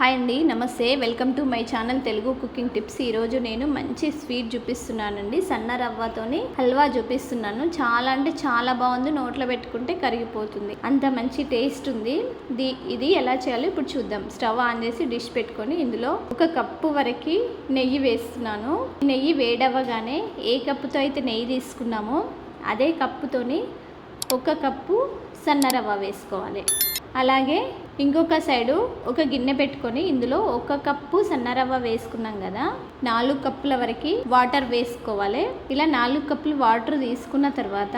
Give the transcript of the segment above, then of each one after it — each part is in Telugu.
హాయ్ అండి నమస్తే. Welcome to my channel Telugu cooking tips. ఈరోజు నేను మంచి స్వీట్ చూపిస్తున్నానండి. సన్న రవ్వతోని హల్వా చూపిస్తున్నాను. చాలా అంటే చాలా బాగుంది. నోట్లో పెట్టుకుంటే కరిగిపోతుంది. అంత మంచి టేస్ట్ ఉంది. ది ఇది ఎలా చేయాలో ఇప్పుడు చూద్దాం. స్టవ్ ఆన్ చేసి డిష్ పెట్టుకొని ఇందులో ఒక కప్పు వరకు నెయ్యి వేస్తున్నాను. నెయ్యి వేడవ్వగానే ఏ కప్పుతో అయితే నెయ్యి తీసుకున్నామో అదే కప్పుతోని ఒక కప్పు సన్న రవ్వ వేసుకోవాలి. అలాగే ఇంకొక సైడు ఒక గిన్నె పెట్టుకొని ఇందులో ఒక కప్పు సన్నరవ్వ వేసుకున్నాం కదా. నాలుగు కప్పుల వరకు వాటర్ వేసుకోవాలి. ఇలా నాలుగు కప్పులు వాటర్ తీసుకున్న తర్వాత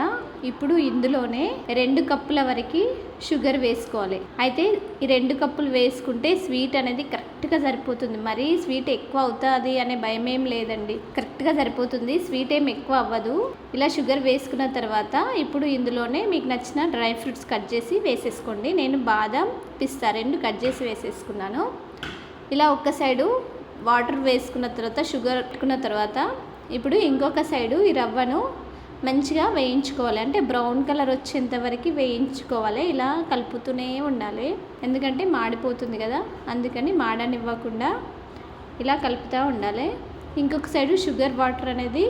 ఇప్పుడు ఇందులోనే రెండు కప్పుల వరకు షుగర్ వేసుకోవాలి. అయితే ఈ రెండు కప్పులు వేసుకుంటే స్వీట్ అనేది కరెక్ట్గా సరిపోతుంది. మరీ స్వీట్ ఎక్కువ అవుతుంది అనే భయం ఏం లేదండి కరెక్ట్గా సరిపోతుంది. స్వీట్ ఏం ఎక్కువ అవ్వదు. ఇలా షుగర్ వేసుకున్న తర్వాత ఇప్పుడు ఇందులోనే మీకు నచ్చిన డ్రై ఫ్రూట్స్ కట్ చేసి వేసేసుకోండి. నేను బాదం పిస్తా రెండు కట్ చేసి వేసేసుకున్నాను. ఇలా ఒక్క సైడు వాటర్ వేసుకున్న తర్వాత షుగర్ పెట్టుకున్న తర్వాత ఇప్పుడు ఇంకొక సైడు ఈ రవ్వను మంచిగా వేయించుకోవాలి. అంటే బ్రౌన్ కలర్ వచ్చేంత వరకు వేయించుకోవాలి. ఇలా కలుపుతూనే ఉండాలి. ఎందుకంటే మాడిపోతుంది కదా అందుకని మాడనివ్వకుండా ఇలా కలుపుతూ ఉండాలి. ఇంకొక సైడు షుగర్ వాటర్ అనేది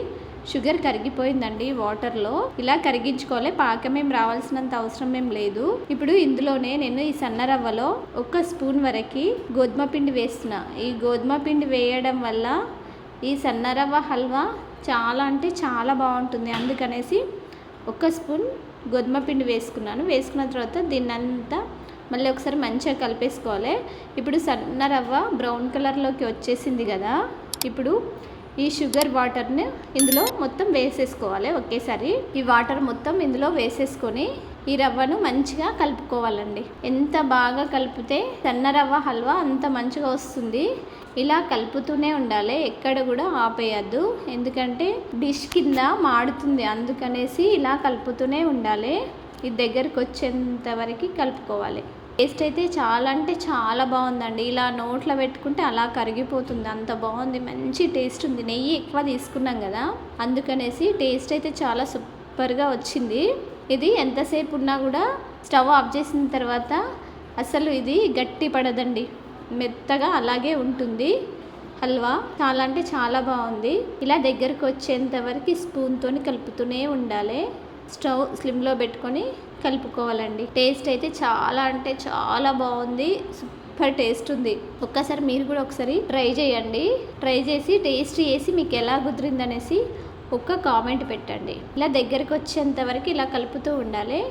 షుగర్ కరిగిపోయిందండి వాటర్లో. ఇలా కరిగించుకోవాలి. పాకం ఏం రావాల్సినంత అవసరం ఏం లేదు. ఇప్పుడు ఇందులోనే నేను ఈ సన్న రవ్వలో ఒక స్పూన్ వరకు గోధుమ పిండి వేస్తున్నా. ఈ గోధుమ పిండి వేయడం వల్ల ఈ సన్న రవ్వ హల్వా చాలా అంటే చాలా బాగుంటుంది. అందుకనేసి ఒక స్పూన్ గోధుమ పిండి వేసుకున్నాను. వేసుకున్న తర్వాత దీన్నంతా మళ్ళీ ఒకసారి మంచిగా కలిపేసుకోవాలి. ఇప్పుడు సన్న రవ్వ బ్రౌన్ కలర్లోకి వచ్చేసింది కదా. ఇప్పుడు ఈ షుగర్ వాటర్ని ఇందులో మొత్తం వేసేసుకోవాలి ఒకేసారి. ఈ వాటర్ మొత్తం ఇందులో వేసేసుకొని ఈ రవ్వను మంచిగా కలుపుకోవాలండి. ఎంత బాగా కలిపితే సన్న రవ్వ హల్వా అంత మంచిగా వస్తుంది. ఇలా కలుపుతూనే ఉండాలి. ఎక్కడ కూడా ఆపేయద్దు. ఎందుకంటే డిష్ కింద మాడుతుంది. అందుకనేసి ఇలా కలుపుతూనే ఉండాలి. ఇది దగ్గరికి వచ్చేంత వరకు కలుపుకోవాలి. టేస్ట్ అయితే చాలా అంటే చాలా బాగుందండి. ఇలా నోట్లో పెట్టుకుంటే అలా కరిగిపోతుంది. అంత బాగుంది. మంచి టేస్ట్ ఉంది. నెయ్యి ఎక్కువ తీసుకున్నాం కదా. అందుకనేసి టేస్ట్ అయితే చాలా సూపర్గా వచ్చింది. ఇది ఎంతసేపు ఉన్నా కూడా స్టవ్ ఆఫ్ చేసిన తర్వాత అసలు ఇది గట్టి పడదండి. మెత్తగా అలాగే ఉంటుంది. హల్వా చాలా అంటే చాలా బాగుంది. ఇలా దగ్గరకు వచ్చేంత వరకు స్పూన్తో కలుపుతూనే ఉండాలి. స్టవ్ స్లిమ్లో పెట్టుకొని కలుపుకోవాలండి. టేస్ట్ అయితే చాలా అంటే చాలా బాగుంది. సూపర్ టేస్ట్ ఉంది. ఒక్కసారి మీరు కూడా ఒకసారి ట్రై చేయండి. ట్రై చేసి టేస్ట్ చేసి మీకు ఎలా కుదిరిందనేసి ఒక్క కామెంట్ పెట్టండి. ఇలా దగ్గరికి వచ్చేంత వరకు ఇలా కలుపుతూ ఉండాలి.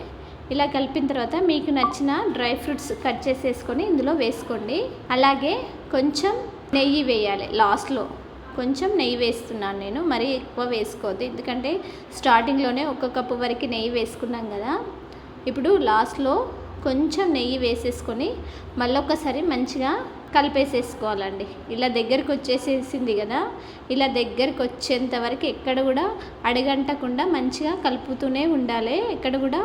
ఇలా కలిపిన తర్వాత మీకు నచ్చిన డ్రై ఫ్రూట్స్ కట్ చేసేసుకొని ఇందులో వేసుకోండి. అలాగే కొంచెం నెయ్యి వేయాలి లాస్ట్లో. కొంచెం నెయ్యి వేస్తున్నాను నేను మరీ ఎక్కువ వేసుకోవద్దు. ఎందుకంటే స్టార్టింగ్లోనే ఒక కప్పు వరకు నెయ్యి వేసుకున్నాం కదా. ఇప్పుడు లాస్ట్లో కొంచెం నెయ్యి వేసేసుకొని మళ్ళీ ఒకసారి మంచిగా కలిపేసేసుకోవాలండి. ఇలా దగ్గరికి వచ్చేసేసింది కదా. ఇలా దగ్గరికి వచ్చేంత వరకు ఎక్కడ కూడా అడగంటకుండా మంచిగా కలుపుతూనే ఉండాలి. ఎక్కడ కూడా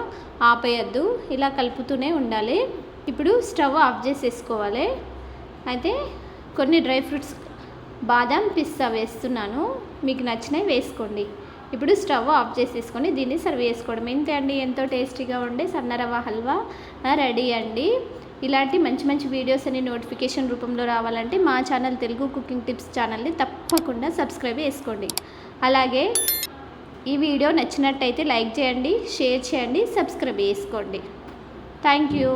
ఆపేయద్దు. ఇలా కలుపుతూనే ఉండాలి. ఇప్పుడు స్టవ్ ఆఫ్ చేసేసుకోవాలి. అయితే కొన్ని డ్రై ఫ్రూట్స్ బాదం పిస్తా వేస్తున్నాను. మీకు నచ్చినవి వేసుకోండి. ఇప్పుడు స్టవ్ ఆఫ్ చేసేసుకొని దీన్ని సర్వ్ చేసుకోవడం. ఇంతే అండి. ఎంతో టేస్టీగా ఉండే సన్నరవ హల్వా రెడీ అండి. ఇలాంటి మంచి మంచి వీడియోస్ అన్ని నోటిఫికేషన్ రూపంలో రావాలంటే మా ఛానల్ తెలుగు కుకింగ్ టిప్స్ ఛానల్ని తప్పకుండా సబ్స్క్రైబ్ చేసుకోండి. అలాగే ఈ వీడియో నచ్చినట్టయితే లైక్ చేయండి షేర్ చేయండి సబ్స్క్రైబ్ చేసుకోండి. Thank you.